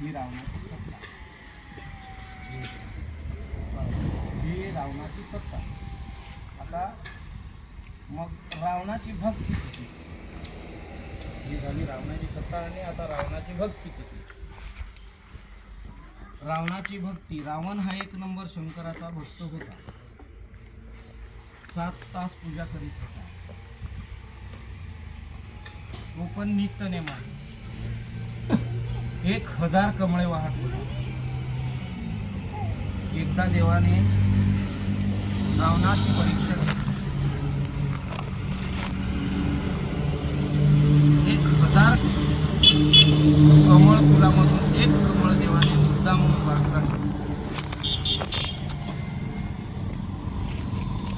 ही रावणाची सत्ता. ही रावणाची सत्ता. आता मग रावणाची भक्ती किती? ही झाली रावणाची सत्ता आणि आता रावणाची भक्ती किती? रावणाची भक्ती रावण हा एक नंबर शंकराचा भक्त होता. सात तास पूजा करीत होता. तो पण नित्य नेमाने एक हजार कमळे वाहत एकदा देवाने रावणाची परीक्षा एक हजार कमळ फुलामधून एक कमळ देवाने मुद्दा म्हणून बाजूला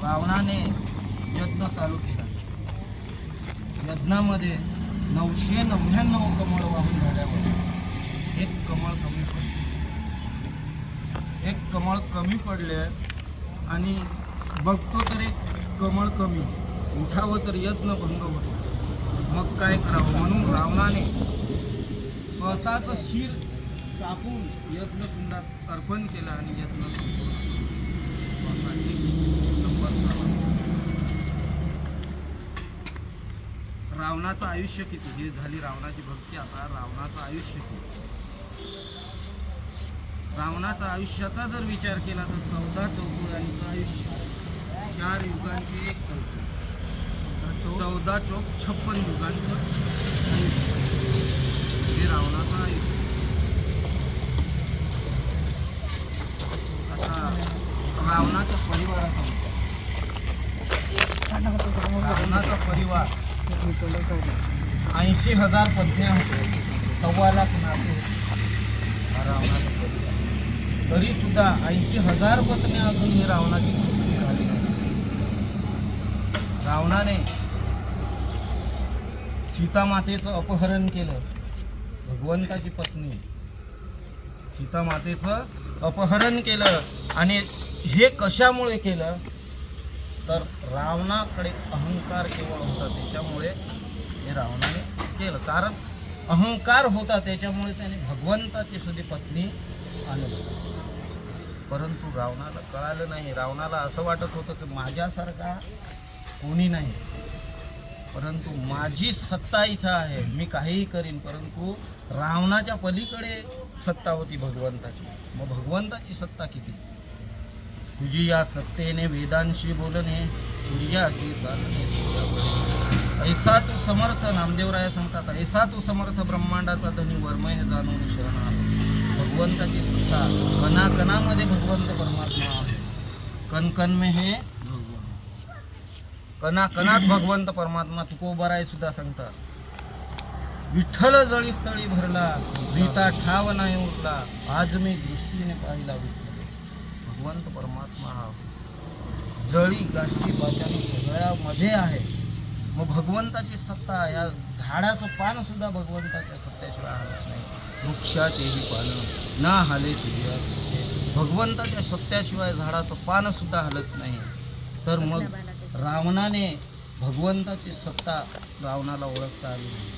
रावणाने यज्ञ चालू केला. यज्ञामध्ये नऊशे नव्याण्णव कमळ वाहून झाल्यावर एक कमळ कमी पडले. एक कमळ कमी पडले आणि बघतो तर एक कमळ कमी. उठावं तर यत्न भंग होतो. मग काय करावं? म्हणून रावणाने स्वतःचं शिर कापून यज्ञकुंडात अर्पण केलं आणि यत्न रावणाचं आयुष्य किती? हे झाली रावणाची भक्ती. आता रावणाचं आयुष्य किती? रावणाचा आयुष्याचा जर विचार केला तर चौदा चौघुरांचं आयुष्य चार युगांची एक चौथी चौदा चौक? छप्पन युगांचं आयुष्य. हे रावणाचं आयुष्य. आता रावणाच्या परिवाराचा रावणाचा परिवार ऐंशी हजार पत्न्या होत्या सव्वा लाख नाते हा परिवार तरी सुद्धा ऐंशी हजार पत्नी अजून ही रावणाची पूर्ती झाली रावणाने सीतामातेचं अपहरण केलं. भगवंताची पत्नी सीतामातेचं अपहरण केलं आणि हे कशामुळे केलं? तर रावणाकडे अहंकार केवळ होता त्याच्यामुळे हे रावणाने केलं. कारण अहंकार होता त्याच्यामुळे त्याने भगवंताची सुद्धा पत्नी आणली. परंतु रावणाला कळालं नाही. रावणाला असं वाटत होतं की माझ्यासारखा कोणी नाही. परंतु माझी सत्ता इथं आहे. मी काहीही करीन परंतु रावणाच्या पलीकडे सत्ता होती भगवंताची. मग भगवंताची सत्ता किती? तुझी या सत्तेने वेदांशी बोलणे सूर्याशी चालणे. ऐसा तू समर्थ नामदेवराय सांगतात ऐसा तू समर्थ ब्रह्मांडाचा धनी वर्मय जाणून शरण भगवंताची सत्ता. कणाकणामध्ये भगवंत परमात्मा आहे. कणकण में हे कणाकणात भगवंत परमात्मा तुकोबाराय सुद्धा सांगतात. विठ्ठल जळी स्थळी भरला भीता ठाव नाही उठला. आज मी दृष्टीने पाहिला विठ्ठल. भगवंत परमात्मा हा. जळी गाष्टी बाजाने सगळ्यामध्ये आहे. मग भगवंताची सत्ता या झाडाचं पान सुद्धा भगवंताच्या सत्याशिवाय हलत नाही. वृक्षाचेही पानं ना हाले तुझ्या भगवंताच्या सत्याशिवाय झाडाचं पान सुद्धा हलत नाही. तर मग रावणाने भगवंताची सत्ता रावणाला ओळखता आली नाही.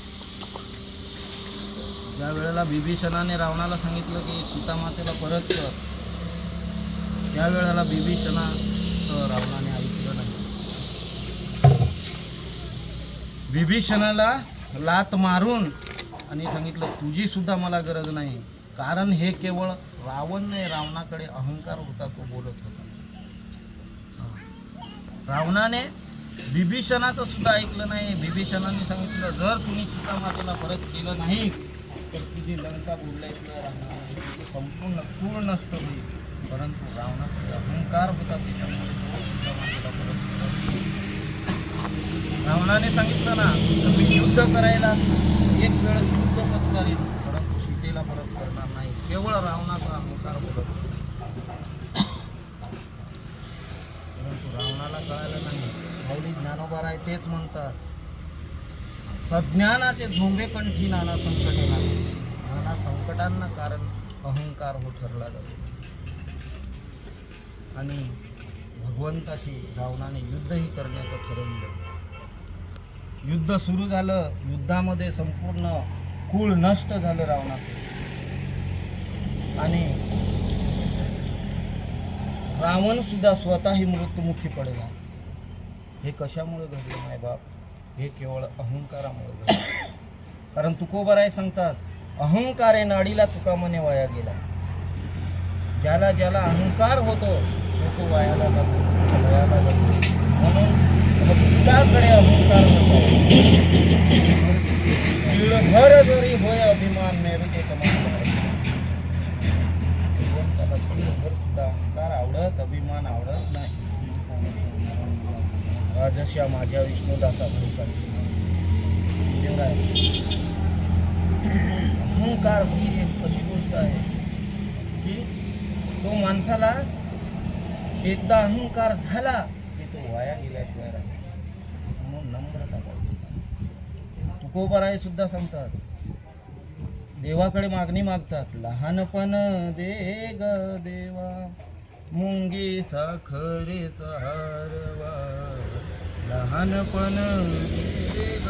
ज्या वेळेला बिभीषणाने रावणाला सांगितलं की सीतामातेला परत कर त्यावेळेला बिभीषणाचं रावणाने ऐकलं नाही विभीषणाला लात मारून आणि सांगितलं तुझी सुद्धा मला गरज नाही. कारण हे केवळ रावण नाही रावणाकडे अहंकार होता तो बोलत होता. रावणाने बिभीषणाचं सुद्धा ऐकलं नाही. बिभीषणाने सांगितलं जर तुम्ही सीतामातेला परत केलं नाही तर तुझी लंका बुडल्याशिवाय संपूर्ण पूर्ण नष्ट होईल. परंतु रावणाचा अहंकार होता त्याच्यामुळे तो सीतामातेला परत केलं. रावणाने सांगितलं ना तर मी युद्ध करायला एक वेळ युद्ध पत्करीन परंतु सीतेला परत करणार नाही. केवळ रावणाचा अहंकार बोलत परंतु रावणाला कळालं नाही. माऊली ज्ञानोबा राय तेच म्हणतात. सज्ञानाचे झोंबे कंठी नाना संकटे नाना संकटांना कारण अहंकार हो ठरला जातो. आणि भगवंताशी रावणाने युद्धही करण्याचं ठरवलं युद्ध सुरू झालं युद्धामध्ये संपूर्ण कुळ नष्ट झालं रावणाचं. आणि रावण सुद्धा स्वतःही मृत्युमुखी पडला. हे कशामुळे घडले माय बाप? हे केवळ अहंकारामुळे घडलं. कारण तुकोबराय सांगतात अहंकार आहे नाडीला तुका मने वाया गेला. ज्याला ज्याला अहंकार होतो तो तो वायाला जातो वयाला जातो. म्हणून भक्ताकडे अहंकार नसावा. जरी होय अभिमान मेरू ते अहंकार आवडत अभिमान आवडत नाही. राजश्या माझ्या विष्णुदासा आहे. अहंकार ही एक अशी गोष्ट आहे की तो माणसाला एकदा अहंकार झाला की तो वाया गेल्याशिवाय राहतो नाही. म्हणून नम्रता पाहिजे तुकोबराय सुद्धा सांगतात देवाकडे मागणी मागतात. लहानपण दे ग देवा मुंगी साखरेचा हारवा. लहानपण दे ग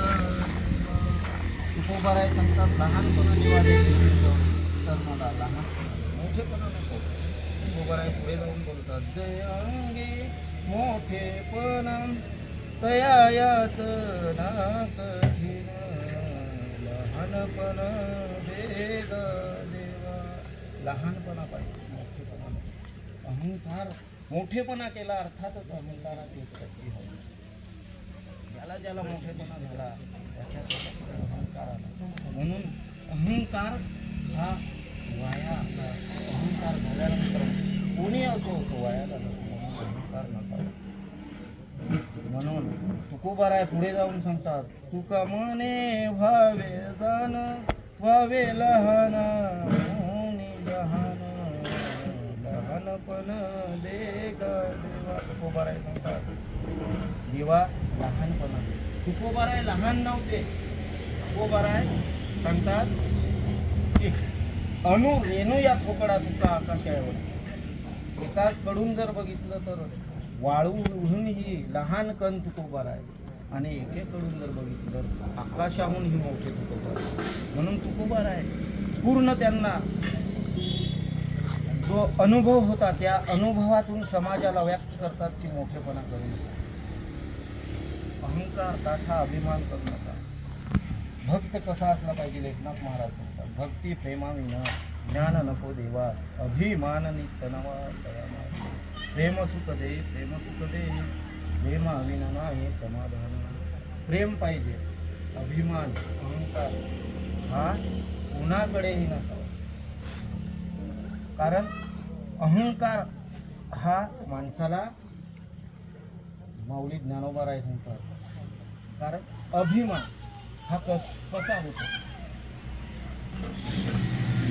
सांगतात लहानपण जेव्हा तर मला लहान मोठेपणा नको तुकोबाराय पुढे जाऊन बोलतात. जय अंगी मोठेपणा तया ना कठीण लहानपण दे देवा. लहानपणा पाहिजे मोठेपणा अहंकार मोठेपणा केला अर्थातच अहंकाराची उत्पत्ती हवी. ज्याला ज्याला मोठेपणा झाला त्याच्या अहंकार आला. म्हणून अहंकार हा वाया अहंकार झाल्यानंतर कोणी असो तो वाया झाला. अहंकार नसावा. म्हणून तुकोबाराय पुढे जाऊन सांगतात तुका मने व्हावे जाण व्हावे लहान होणी जहान लहानपण दे ग देवा तुकोबाराय सांगतात. देवा लहानपणा. दे तुकोबाराय लहान नव्हते. तुकोबाराय सांगतात की अणु रेणू या थोकडा तुका आकाशावर. एकाकडून जर बघितलं तर वाळू उडून ही लहान कण तुकोबार आहे आणि एकेकडून जर बघितलं तर आकाशाहून ही मोठे तुकोबार म्हणून तुकोबार आहे पूर्ण त्यांना जो अनुभव होता त्या अनुभवातून समाजाला व्यक्त करतात की मोठेपणा करू नका. अहंकार ताठा अभिमान करू नका. भक्त कसा असला पाहिजे एकनाथ महाराज सांगतात भक्ती प्रेमाविना ज्ञान नको देवा. अभिमान नित्य प्रेमसुख दे प्रेम सुख दे. प्रेम सुख हे समाधान। प्रेम पाहिजे अभिमान अहंकार हा कुणाकडेही नसावा. कारण अहंकार हा माणसाला माऊली ज्ञानोबा राय सांगतात. कारण अभिमान हा कस कसा होतो?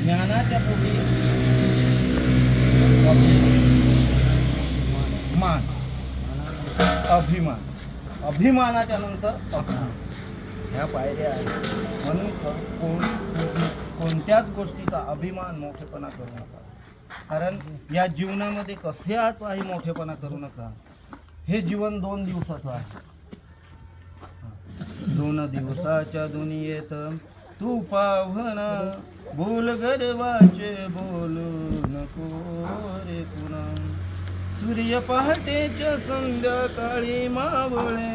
ज्ञानाच्या पूर्वी मान. अभिमान. अभिमानाच्या नंतर अभिमान ह्या पायऱ्या आहेत. म्हणून कोण कोणत्याच गोष्टीचा अभिमान मोठेपणा करू नका. कारण या जीवनामध्ये कशाचाही मोठेपणा करू नका. हे जीवन दोन दिवसाचं आहे. दोन दिवसाच्या दुनियेत तू पाव्हना बोल गर्वाचे बोलू नको रे पुन्हा सूर्य पहाटेच्या संध्याकाळी मावळे.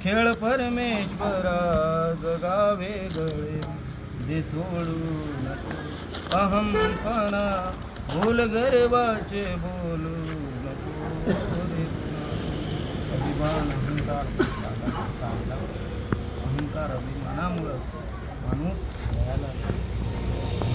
खेळ परमेश्वरा जगावे गळे. दे सोडून नको अहमपणा बोल गर्वाचे बोलू नको अभिमान अहंकार. चांगला अहंकार अभिमानामुळं माणूस वयाला